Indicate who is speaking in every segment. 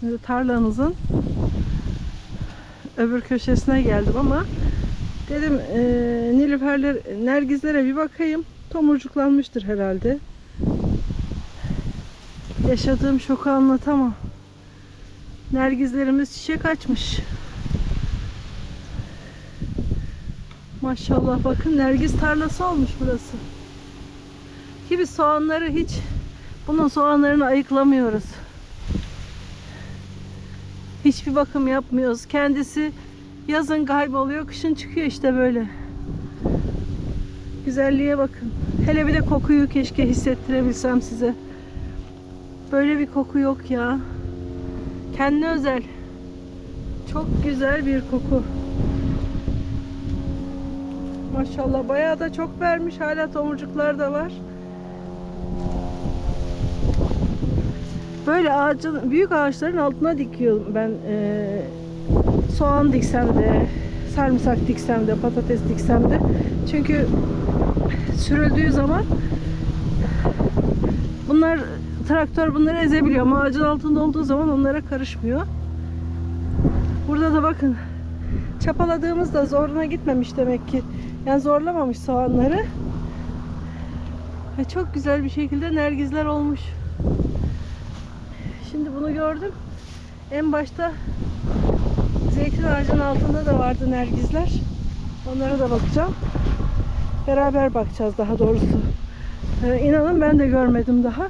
Speaker 1: Şimdi tarlanızın öbür köşesine geldim ama dedim eee nilüferler, nergizlere bir bakayım. Tomurcuklanmıştır herhalde. Yaşadığım şoku anlatamam. Nergizlerimiz çiçek açmış. Maşallah bakın nergiz tarlası olmuş burası. Ki biz soğanları hiç bunun soğanlarını ayıklamıyoruz. Hiçbir bakım yapmıyoruz. Kendisi yazın kayboluyor, kışın çıkıyor işte böyle. Güzelliğe bakın. Hele bir de kokuyu keşke hissettirebilsem size. Böyle bir koku yok ya. Kendine özel. Çok güzel bir koku. Maşallah bayağı da çok vermiş. Hala tomurcuklar da var. Böyle ağacın büyük ağaçların altına dikiyorum ben eee, soğan diksem de sarımsak diksem de patates diksem de çünkü sürüldüğü zaman bunlar traktör bunları ezebiliyor ama ağacın altında olduğu zaman onlara karışmıyor. Burada da bakın çapaladığımızda zoruna gitmemiş demek ki. Yani zorlamamış soğanları. Ve çok güzel bir şekilde nergizler olmuş. Şimdi bunu gördüm. En başta zeytin ağacının altında da vardı nergizler. Onlara da bakacağım. Beraber bakacağız daha doğrusu. Ee, inanın ben de görmedim daha.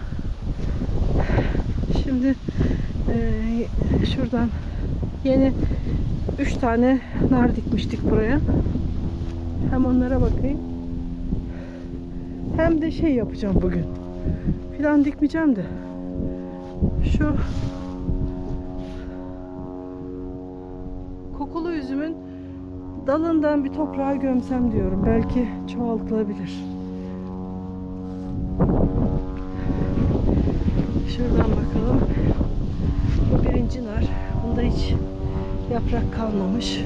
Speaker 1: Şimdi eee, şuradan yeni 3 tane nar dikmiştik buraya. Hem onlara bakayım. Hem de şey yapacağım bugün. Filan dikmeyeceğim de. Şu kokulu üzümün dalından bir toprağa gömsem diyorum. Belki çoğaltılabilir. Şuradan bakalım. Bu birinci nar. Bunda hiç yaprak kalmamış.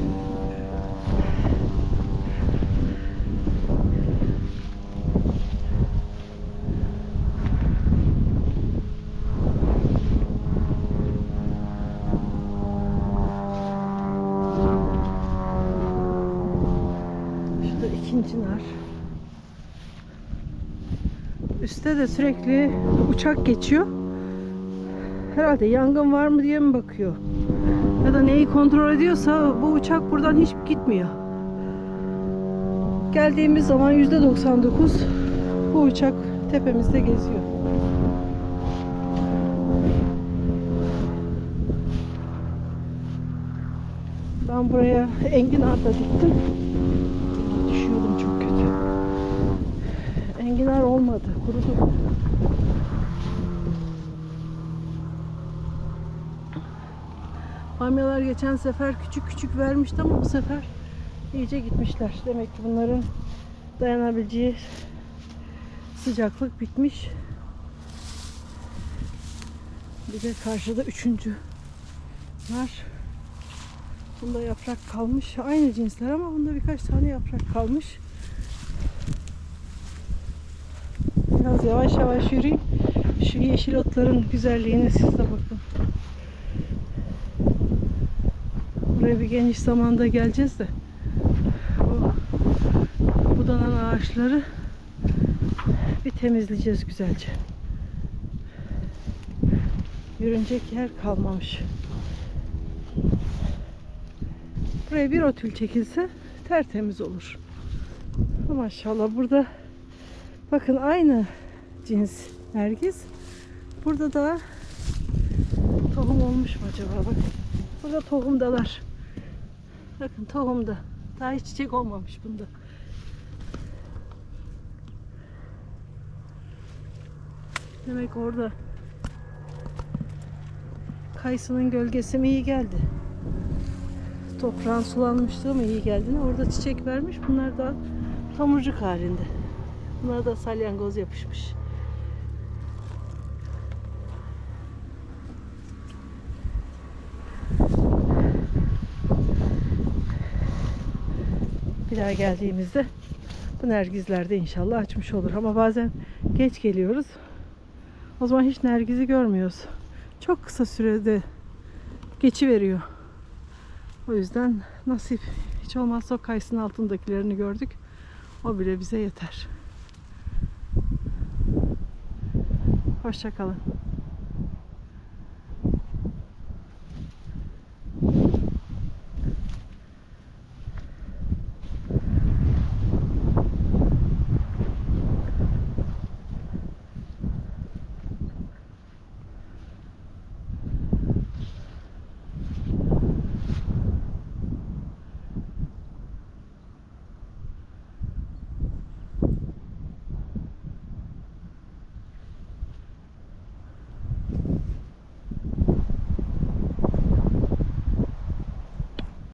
Speaker 1: Şurada ikinci nar. Üste de sürekli uçak geçiyor. Herhalde yangın var mı diye mi bakıyor? Ya da neyi kontrol ediyorsa bu uçak buradan hiç gitmiyor. Geldiğimiz zaman %99 bu uçak tepemizde geziyor. Ben buraya enginar da diktim. Enginar olmadı. Kurudu. Bamyalar geçen sefer küçük küçük vermişti ama bu sefer iyice gitmişler. Demek ki bunların dayanabileceği sıcaklık bitmiş. Bir de karşıda üçüncü var. Bunda yaprak kalmış. Aynı cinsler ama bunda birkaç tane yaprak kalmış. Yavaş yavaş yürüyeyim. Şu yeşil otların güzelliğine siz de bakın. Buraya bir geniş zamanda geleceğiz de bu budanan ağaçları bir temizleyeceğiz güzelce. Yürünecek yer kalmamış. Buraya bir otül çekilse tertemiz olur. Maşallah burada bakın aynı cins nergis. Burada da tohum olmuş mu acaba? Bakın. Burada tohumdalar. Bakın tohumda. Daha hiç çiçek olmamış bunda. Demek orada kayısının gölgesi mi iyi geldi? Toprağın sulanmışlığı mı iyi geldi? Orada çiçek vermiş. Bunlar da tomurcuk halinde. Bunlar da salyangoz yapışmış. Bir daha geldiğimizde bu nergizlerde inşallah açmış olur. Ama bazen geç geliyoruz. O zaman hiç nergizi görmüyoruz. Çok kısa sürede geçi veriyor. O yüzden nasip hiç olmazsa o kayısının altındakilerini gördük. O bile bize yeter. Hoşçakalın.